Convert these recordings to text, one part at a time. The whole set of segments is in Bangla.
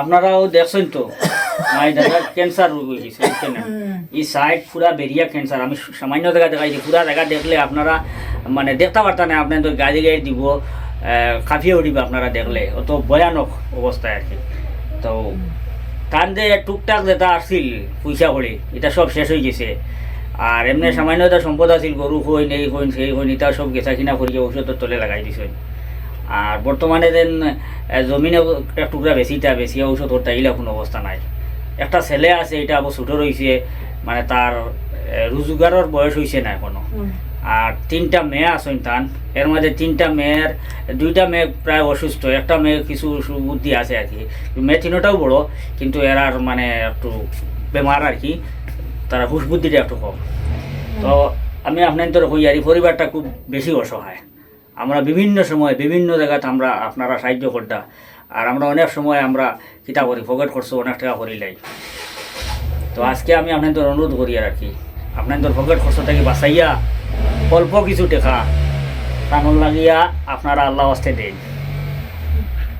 আপনারাও দেখছেন তো। মাই দাদা ক্যান্সার রোগ হয়ে গেছে এই সাইড পুরা বেরিয়া ক্যান্সার আমি সামান্য জায়গা দেখাইছি পুরা জায়গা দেখলে আপনারা মানে দেখতে পারতেন না আপনার তো গাড়ি গাড়ি দিব কাঁপিয়ে উঠিব আপনারা দেখলে। অত ভয়ানক অবস্থায় আর কি। তো তার যে টুকটাক যেটা আসছিল পয়সা করে এটা সব শেষ হয়ে গেছে। আর এমনি সামান্য সম্পদ আছিল গরু হইন এই হইন সেই হইন এটা সব গেছা কিনা করিয়ে ঔষধের তলে লাগাই দিছে। আর বর্তমানে দেন জমিনে একটা টুকরা বেশিটা বেশি ঔষধ ওটা এইলা কোনো অবস্থা নাই। একটা ছেলে আছে এটা আবার ছোটো রয়েছে মানে তার রোজগারের বয়স হয়েছে না এখনও। আর তিনটা মেয়ে আছে তান এর মধ্যে তিনটা মেয়ের দুইটা মেয়ে প্রায় অসুস্থ একটা মেয়ে কিছু বুদ্ধি আছে আর কি। মেয়ে তিনটাও বড় কিন্তু এরার মানে একটু বেমার আর কি তারা হুশ বুদ্ধিটা একটু কম। তো আমি আপনাদের হইয়ার এই পরিবারটা খুব বেশি অসহায়। আমরা বিভিন্ন সময় বিভিন্ন জায়গাতে আমরা আপনারা সাহায্য করতা। আর আমরা অনেক সময় আমরা কিতা করি ফকেট খরচ অনেক টাকা করি লাই। তো আজকে আমি আপনাদের অনুরোধ করি আর কি। আপনাদের ফকেট খরচ থেকে বাঁচাইয়া অল্প কিছু টাকা তামল লাগিয়া আপনারা আল্লাহ আস্তে দেন।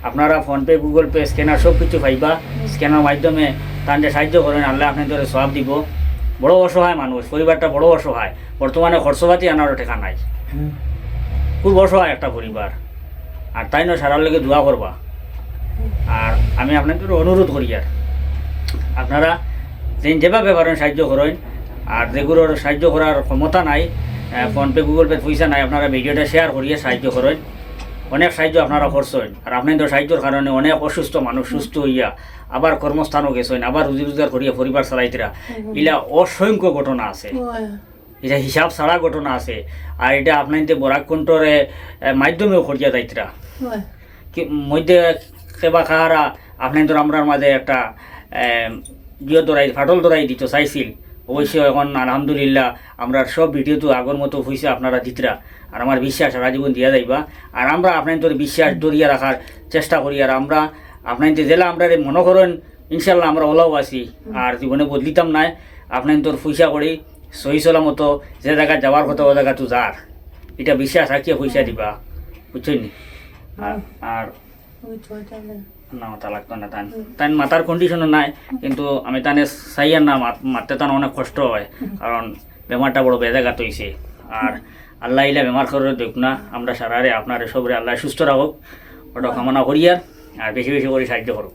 আপনারা ফোনপে, গুগল পে, স্ক্যানার সব কিছু পাইবা। স্ক্যানার মাধ্যমে তাদের সাহায্য করেন, আল্লাহ আপনাদের সব দিব। বড় অসহায় মানুষ, পরিবারটা বড় অসহায়। বর্তমানে খরচপাতি আনারও টাকা নাই। খুব অসহায় একটা পরিবার। আর তাই নয় সারার লেগে দোয়া করবা। আর আমি আপনাদের অনুরোধ করি আর। আপনারা যে যেভাবে পারেন সাহায্য করেন। আর যেগুলোর সাহায্য করার ক্ষমতা নাই ফোনপে গুগল পে পয়সা নাই আপনারা ভিডিওটা শেয়ার করিয়ে সাহায্য করেন। অনেক সাহায্য আপনারা করছেন। আর আপনাদের সাহায্যের কারণে অনেক অসুস্থ মানুষ সুস্থ হইয়া আবার কর্মস্থানও গেছেন আবার রুজি রোজগার করিয়া পরিবার চালাইতরা। ইলা অসংখ্য ঘটনা আছে। এটা হিসাব ছাড়া ঘটনা আছে। আর এটা আপনাদের বরাক কণ্ঠরে মাধ্যমেও করিয়া যাইতরা কি- মধ্যে সেবা খাহারা আপনাদের আমরার মাঝে একটা জিও দরাই ফাটল দরাই দিত চাইছিল। অবশ্য এখন আলহামদুলিল্লাহ আমরা সব ভিডিও তো আগর মতো হয়েছে আপনারা দিতরা। আর আমার বিশ্বাস সারা জীবন দিয়া যাইবা। আর আমরা আপনাদের বিশ্বাস ধরিয়া রাখার চেষ্টা করি। আর আমরা আপনাদের জেলা আমরা মনে করেন ইনশাল্লাহ আমরা ওলাও আছি। আর জীবনে বদলিতাম নাই। আপনাদের পয়সা করি। সহি মতো যে জায়গা যাওয়ার কথা ও জায়গা তো যার। এটা বিশ্বাস রাখিয়ে পয়সা দিবা? বুঝছেন? আর আর না মাথা লাগতো না তান। তান মাথার কন্ডিশনও নাই কিন্তু আমি তানে চাইয়ার না মাত- মারতে তান অনেক কষ্ট হয় কারণ বেমারটা বড় বেজাগাত হয়েছে আর আল্লাহ ইলা বেমার করে দেখ না আমরা সারারে আপনার সবরে আল্লাহ সুস্থ রাখুক ওটা কামনা করি আর আর বেশি বেশি করে সাহায্য করুক।